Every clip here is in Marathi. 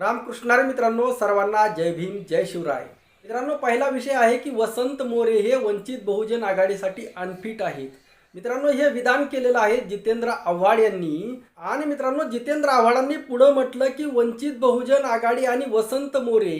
रामकृष्णारे मित्रांनो सर्वांना जय भीम जय शिवराय. मित्रांनो पहिला विषय आहे की वसंत मोरे हे वंचित बहुजन आघाडीसाठी अनफिट आहेत. मित्रांनो हे विधान केलेलं आहे जितेंद्र आव्हाड यांनी. आणि मित्रांनो जितेंद्र आव्हाडांनी पुढं म्हटलं की वंचित बहुजन आघाडी आणि वसंत मोरे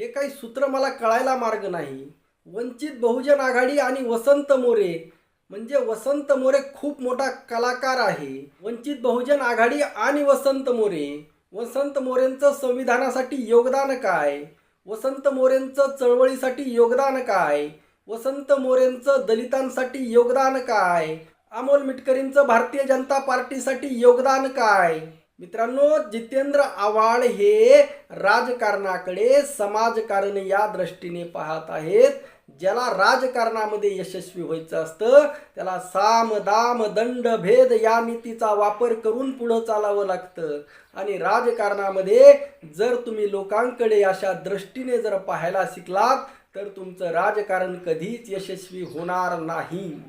हे काही सूत्र मला कळायला मार्ग नाही. वंचित बहुजन आघाडी आणि वसंत मोरे म्हणजे वसंत मोरे खूप मोठा कलाकार आहे. वंचित बहुजन आघाडी आणि वसंत मोरे वसंत मोरेंचं संविधानासाठी योगदान काय? वसंत मोरेंचं चळवळीसाठी योगदान काय? वसंत मोरेंचं दलितांसाठी योगदान काय? अमोल मिटकरींचं भारतीय जनता पार्टीसाठी योगदान काय? मित्रांनो जितेंद्र आव्हाड हे राजकारणाकडे समाजकारण या दृष्टीने पाहत आहेत. ज्याला राजकारणामध्ये यशस्वी व्हायचं असतं त्याला साम दाम दंड भेद या नीतीचा वापर करून पुढं चालावं लागतं. आणि राजकारणामध्ये जर तुम्ही लोकांकडे अशा दृष्टीने जर पाहायला शिकलात तर तुमचं राजकारण कधीच यशस्वी होणार नाही.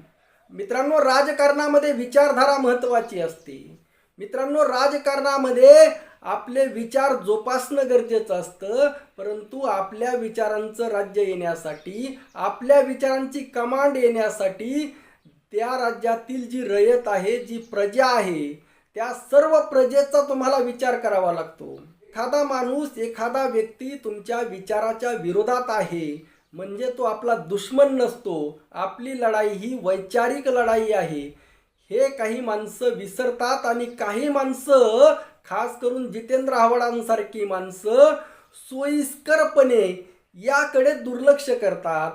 मित्रांनो राजकारणामध्ये विचारधारा महत्वाची असते. मित्रांनो राजकारणामध्ये आपले विचार जोपासणं गरजेचं असतं परंतु आपल्या विचारांचं राज्य येण्यासाठी आपल्या विचारांची कमांड येण्यासाठी त्या राज्यातील जी रयत आहे जी प्रजा आहे त्या सर्व प्रजेचा तुम्हाला विचार करावा लागतो. एखादा माणूस एखादा व्यक्ती तुमच्या विचाराच्या विरोधात आहे म्हणजे तो आपला दुश्मन नसतो. आपली लढाई ही वैचारिक लढाई आहे. हे काही माणसं विसरतात आणि काही माणसं खास करून जितेंद्र आव्हाडांसारखी माणसं सोयीस्करपणे याकडे दुर्लक्ष करतात.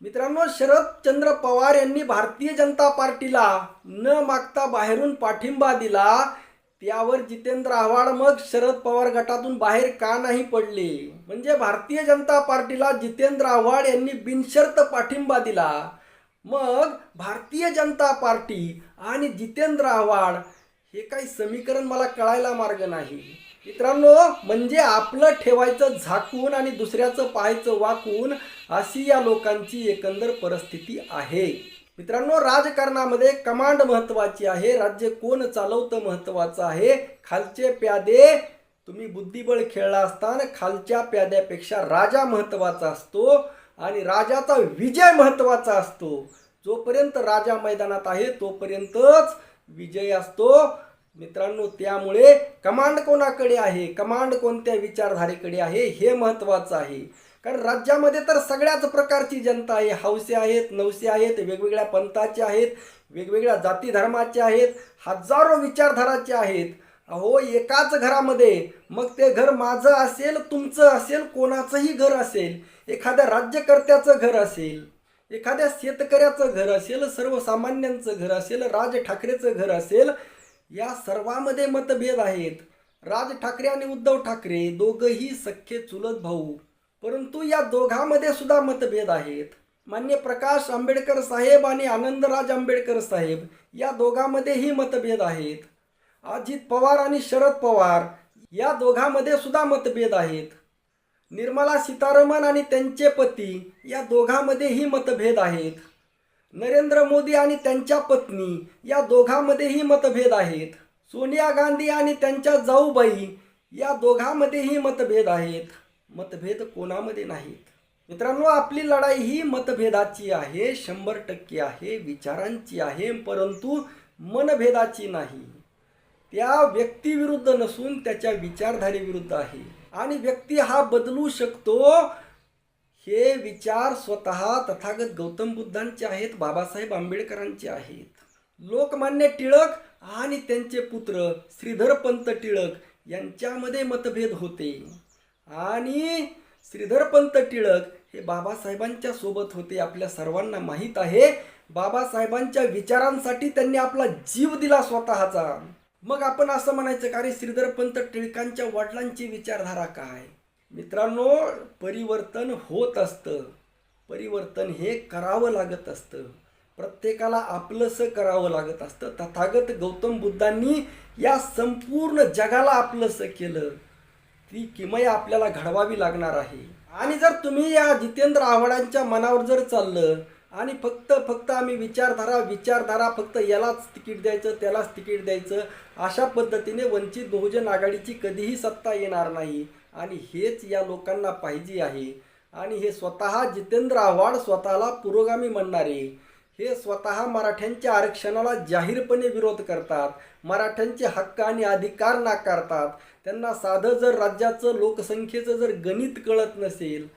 मित्रांनो शरदचंद्र पवार यांनी भारतीय जनता पार्टीला न मागता बाहेरून पाठिंबा दिला. त्यावर जितेंद्र आव्हाड मग शरद पवार गटातून बाहेर का नाही पडले? म्हणजे भारतीय जनता पार्टीला जितेंद्र आव्हाड यांनी बिनशर्त पाठिंबा दिला. मग भारतीय जनता पार्टी आणि जितेंद्र आव्हाड हे काही समीकरण मला कळायला मार्ग नाही. मित्रांनो म्हणजे आपलं ठेवायचं झाकून आणि दुसऱ्याचं पाहायचं वाकून अशी या लोकांची एकंदर परिस्थिती आहे. मित्रांनो राजकारणामध्ये कमांड महत्वाची आहे राज्य कोण चालवतं महत्वाचं आहे? खालचे प्यादे तुम्ही बुद्धिबळ खेळला असताना खालच्या प्याद्यापेक्षा राजा महत्त्वाचा असतो. आणि राजाचा विजय महत्त्वाचा असतो. जोपर्यंत राजा मैदानात आहे तोपर्यंतच विजय असतो. मित्रांनो त्यामुळे कमांड कोणाकडे आहे? कमांड कोणत्या विचारधारेकडे आहे? हे महत्त्वाचं आहे. कारण राज्यामध्ये तर सगळ्याच प्रकारची जनता आहे. हौसे आहेत नवसे आहेत वेगवेगळ्या पंथाचे आहेत वेगवेगळ्या जाती धर्माचे आहेत हजारो विचारधाराचे आहेत. अहो एकाच घरामध्ये. मग ते घर माझं असेल तुमचं असेल कोणाचंही घर असेल एखाद्या राज्यकर्त्याचं घर असेल एखाद्या शेतकऱ्याचं घर असेल सर्वसामान्यांचं घर असेल राज ठाकरेचं घर असेल या सर्वामध्ये मतभेद आहेत. राज ठाकरे आणि उद्धव ठाकरे दोघंही सख्खे चुलत भाऊ. परंतु या दोघांमध्ये सुद्धा मतभेद आहेत. मान्य प्रकाश आंबेडकर साहेब आणि आनंदराज आंबेडकर साहेब या दोघांमध्येही मतभेद आहेत. अजित पवार आणि शरद पवार या दोघांमध्ये सुद्धा मतभेद आहेत. निर्मला सीतारामन आणि त्यांचे पती या दोघांमध्येही मतभेद आहेत. नरेंद्र मोदी आणि त्यांच्या पत्नी या दोघांमध्येही मतभेद आहेत. सोनिया गांधी आणि त्यांच्या जाऊबाई या दोघांमध्येही मतभेद आहेत. मतभेद कोणामध्ये नाहीत. मित्रांनो आपली लढाई ही मतभेदाची आहे शंभर टक्के आहे विचारांची आहे परंतु मनभेदाची नाही. त्या व्यक्तीविरुद्ध नसून त्याच्या विचारधारेविरुद्ध आहे. आणि व्यक्ती हा बदलू शकतो हे विचार स्वतः तथागत गौतम बुद्धांचे आहेत बाबासाहेब आंबेडकरांचे आहेत. लोकमान्य टिळक आणि त्यांचे पुत्र श्रीधरपंत टिळक यांच्यामध्ये मतभेद होते. आणि श्रीधरपंत टिळक हे बाबासाहेबांच्या सोबत होते आपल्या सर्वांना माहीत आहे. बाबासाहेबांच्या विचारांसाठी त्यांनी आपला जीव दिला स्वतःचा. मग आपण असं म्हणायचं का अरे श्रीधर पंत टिळकांच्या वडिलांची विचारधारा काय? मित्रांनो परिवर्तन होत असतं. परिवर्तन हे करावं लागत असतं. प्रत्येकाला आपलंसं करावं लागत असतं. तथागत गौतम बुद्धांनी या संपूर्ण जगाला आपलंसं केलं. ती किमया आपल्याला घडवावी लागणार आहे. आणि जर तुम्ही या जितेंद्र आव्हाडांच्या मनावर जर चाललं आणि फक्त फक्त आम्ही विचारधारा विचारधारा फक्त यालाच तिकीट द्यायचं त्यालाच तिकीट द्यायचं अशा पद्धतीने वंचित बहुजन आघाडीची कधीही सत्ता येणार नाही. आणि हेच या लोकांना पाहिजे आहे. आणि हे स्वतः जितेंद्र आव्हाड स्वतःला पुरोगामी म्हणणारे. हे स्वतः मराठ्यांच्या आरक्षणाला जाहीरपणे विरोध करतात. मराठ्यांचे हक्क आणि अधिकार नाकारतात. त्यांना साधं जर राज्याचं लोकसंख्येचं जर गणित कळत नसेल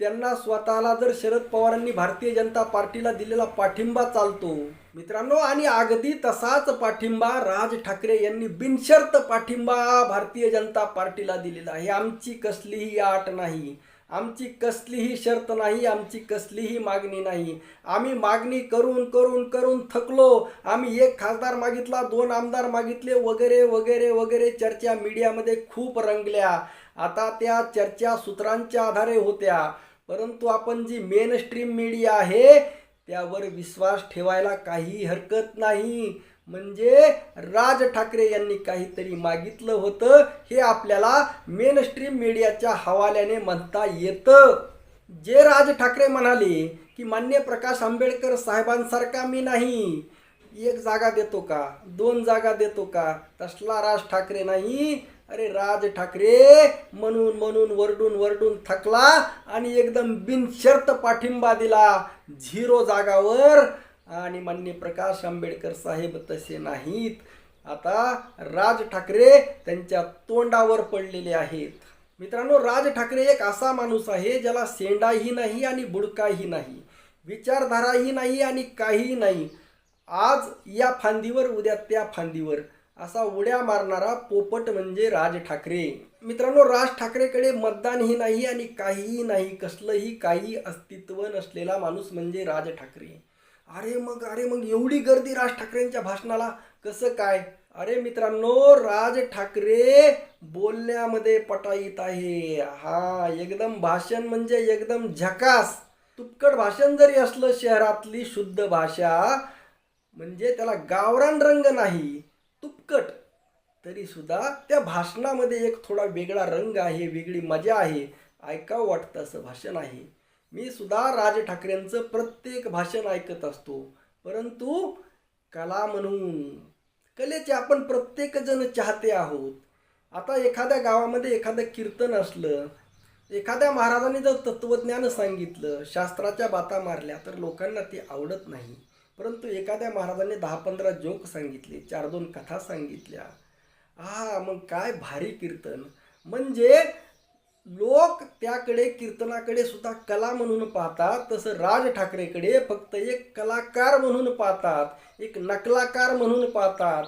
त्यांना स्वतःला जर शरद पवारांनी भारतीय जनता पार्टीला दिलेला पाठिंबा चालतो. मित्रांनो आणि अगदी तसाच पाठिंबा राज ठाकरे यांनी बिनशर्त पाठिंबा भारतीय जनता पार्टीला दिलेला आहे. आमची कसलीही आट नाही आमची कसलीही शर्त नाही आमची कसलीही मागणी नाही. आम्ही मागणी करून करून करून थकलो. आम्ही एक खासदार मागितला दोन आमदार मागितले वगैरे वगैरे वगैरे चर्चा मीडियामध्ये खूप रंगल्या. आता त्या चर्चा सूत्रांच्या आधारे होत्या. परंतु आपण जी मेन स्ट्रीम मीडिया आहे त्यावर विश्वास ठेवायला काही हरकत नाही. म्हणजे राज ठाकरे यांनी काहीतरी मागितलं होतं हे आपल्याला मेन स्ट्रीम मीडियाच्या हवाल्याने म्हणता येतं. जे राज ठाकरे म्हणाले की मान्य प्रकाश आंबेडकर साहेबांसारखा मी नाही. एक जागा देतो का? दोन जागा देतो का? तसला राज ठाकरे नाही. अरे राज ठाकरे म्हणून म्हणून वरडून वरडून थकला आणि एकदम बिनशर्त पाठिंबा दिला झिरो जागावर. आणि मान्य प्रकाश आंबेडकर साहेब तसे नाहीत. आता राज ठाकरे त्यांच्या तोंडावर पडलेले आहेत. मित्रांनो राज ठाकरे एक असा माणूस आहे ज्याला सेंडाही नाही आणि बुडकाही नाही विचारधाराही नाही आणि काहीही नाही. आज या फांदीवर उद्या त्या फांदीवर. असा उड्या मारणारा पोपट म्हणजे राज ठाकरे. मित्रांनो राज ठाकरेकडे मतदानही नाही आणि काहीही नाही. कसलंही काही अस्तित्व नसलेला माणूस म्हणजे राज ठाकरे. अरे मग अरे मग एवढी गर्दी राज ठाकरेंच्या भाषणाला? कसं काय? अरे मित्रांनो राज ठाकरे बोलण्यामध्ये पटाईत आहे. हा एकदम भाषण म्हणजे एकदम झकास. तुपकट भाषण जरी असलं शहरातली शुद्ध भाषा म्हणजे त्याला गावरान रंग नाही. तुपकट. तरीसुद्धा त्या भाषणामध्ये एक थोडा वेगळा रंग आहे वेगळी मजा आहे. ऐकावं वाटतं असं भाषण आहे. मी सुद्धा राज ठाकरेंचं प्रत्येक भाषण ऐकत असतो. परंतु कला म्हणून कलेचे आपण प्रत्येकजण चाहते आहोत. आता एखाद्या गावामध्ये एखादं कीर्तन असलं एखाद्या महाराजांनी जर तत्त्वज्ञान सांगितलं शास्त्राच्या बाता मारल्या तर लोकांना ते आवडत नाही. परंतु एखाद्या महाराजांनी दहा पंधरा जोक सांगितले चार दोन कथा सांगितल्या. हा मग काय भारी कीर्तन. म्हणजे लोक त्याकडे कीर्तनाकडे सुद्धा कला म्हणून पाहतात तसं राज ठाकरेकडे फक्त एक कलाकार म्हणून पाहतात एक नकलाकार म्हणून पाहतात.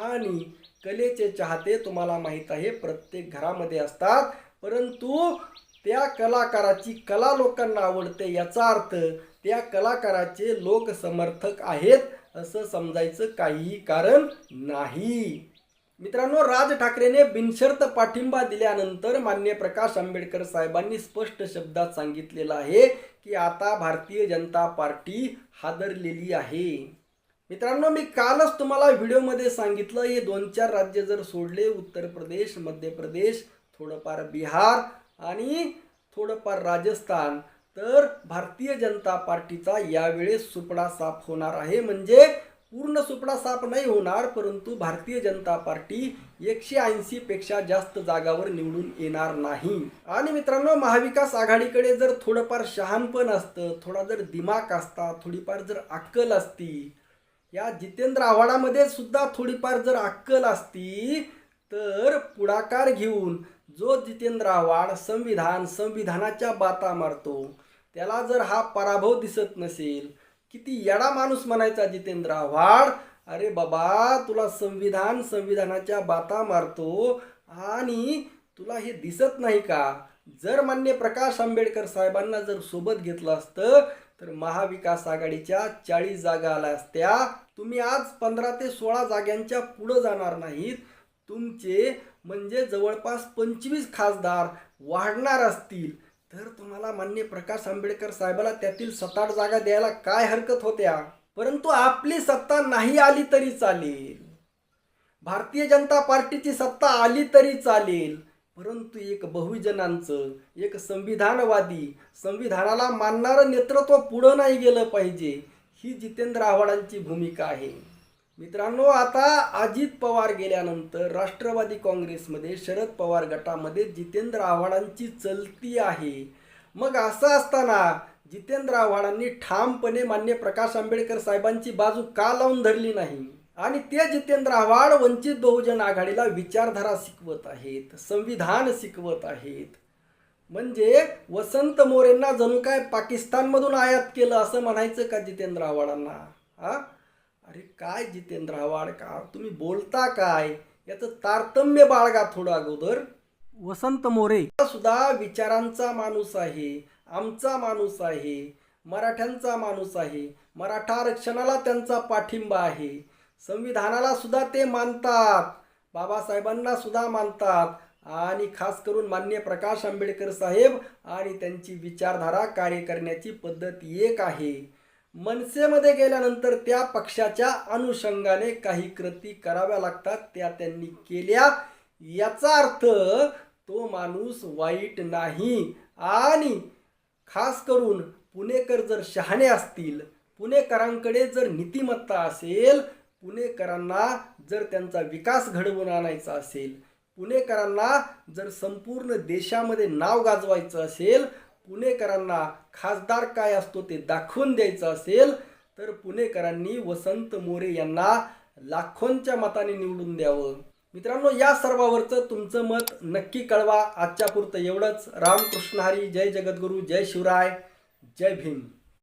आणि कलेचे चाहते तुम्हाला माहीत आहे प्रत्येक घरामध्ये असतात. परंतु त्या कलाकाराची कला लोकांना आवडते याचा अर्थ त्या कलाकाराचे लोक समर्थक आहेत असं समजायचं काहीही कारण नाही. मित्रांनो राज ठाकरेने बिनशर्त पाठिंबा दिल्यानंतर मान्य प्रकाश आंबेडकर साहेबांनी स्पष्ट शब्दात सांगितलेलं आहे की आता भारतीय जनता पार्टी हादरलेली आहे. मित्रांनो मी कालच तुम्हाला व्हिडिओमध्ये सांगितलं हे दोन चार राज्य जर सोडले उत्तर प्रदेश मध्य प्रदेश थोडंफार बिहार आणि थोडंफार राजस्थान तर भारतीय जनता पार्टीचा यावेळेस सुपडा साफ होणार आहे. म्हणजे पूर्ण सुपडा साफ नाही होणार परंतु भारतीय जनता पार्टी एकशे ऐंशी पेक्षा जास्त जागावर निवडून येणार नाही. आणि मित्रांनो महाविकास आघाडीकडे जर थोडंफार शहाणपण असतं थोडा जर दिमाग असता थोडीफार जर अक्कल असती या जितेंद्र आव्हाडामध्ये सुद्धा थोडीफार जर अक्कल असती तर पुढाकार घेऊन जो जितेंद्र आव्हाड संविधान संविधानाच्या बाता मारतो त्याला जर हा पराभव दिसत नसेल किती येडा माणूस म्हणायचा जितेंद्र आव्हाड? अरे बाबा तुला संविधान संविधानाच्या बाता मारतो आणि तुला हे दिसत नाही का? जर मान्य प्रकाश आंबेडकर साहेबांना जर सोबत घेतलं असतं तर महाविकास आघाडीच्या चाळीस जागा आल्या असत्या. तुम्ही आज पंधरा ते सोळा जाग्यांच्या पुढं जाणार नाहीत. तुमचे म्हणजे जवळपास पंचवीस खासदार वाढणार असतील. तर तुम्हाला मान्य प्रकाश आंबेडकर साहेबाला त्यातील सात आठ जागा द्यायला काय हरकत होत्या? परंतु आपली सत्ता नाही आली तरी चालेल. भारतीय जनता पार्टीची सत्ता आली तरी चालेल. परंतु एक बहुजनांचं एक संविधानवादी संविधानाला मानणारं नेतृत्व पुढं नाही गेलं पाहिजे. ही जितेंद्र आव्हाडांची भूमिका आहे. मित्रांनो आता अजित पवार गेल्यानंतर राष्ट्रवादी काँग्रेसमध्ये शरद पवार गटामध्ये जितेंद्र आव्हाडांची चलती आहे. मग असं असताना जितेंद्र आव्हाडांनी ठामपणे मान्य प्रकाश आंबेडकर साहेबांची बाजू का लावून धरली नाही? आणि ते जितेंद्र आव्हाड वंचित बहुजन आघाडीला विचारधारा शिकवत आहेत संविधान शिकवत आहेत. म्हणजे वसंत मोरेंना जणू काय पाकिस्तानमधून आयात केलं असं म्हणायचं का जितेंद्र आव्हाडांना? हा? अरे काय जितेंद्र आव्हाड का तुम्ही बोलता काय? याचं तारतम्य बाळगा थोडं अगोदर. वसंत मोरे. सुद्धा विचारांचा माणूस आहे आमचा माणूस आहे मराठ्यांचा माणूस आहे मराठा आरक्षणाला त्यांचा पाठिंबा आहे. संविधानाला सुद्धा ते मानतात बाबासाहेबांना सुद्धा मानतात. आणि खास करून मान्य प्रकाश आंबेडकर साहेब आणि त्यांची विचारधारा कार्य करण्याची पद्धत एक आहे. मनसेमध्ये गेल्यानंतर त्या पक्षाच्या अनुषंगाने काही कृती कराव्या लागतात त्या त्यांनी केल्या. याचा अर्थ तो माणूस वाईट नाही. आणि खास करून पुणेकर जर शहाणे असतील पुणेकरांकडे जर नीतिमत्ता असेल पुणेकरांना जर त्यांचा विकास घडवून आणायचा असेल पुणेकरांना जर संपूर्ण देशामध्ये नाव गाजवायचं असेल पुणेकरांना खासदार काय असतो ते दाखवून द्यायचं असेल तर पुणेकरांनी वसंत मोरे यांना लाखोंच्या मताने निवडून द्यावं. मित्रांनो या सर्वावरचं तुमचं मत नक्की कळवा. आजच्या पुरतं एवढंच. रामकृष्ण हरी. जय जगद्गुरू. जय शिवराय. जय भीम.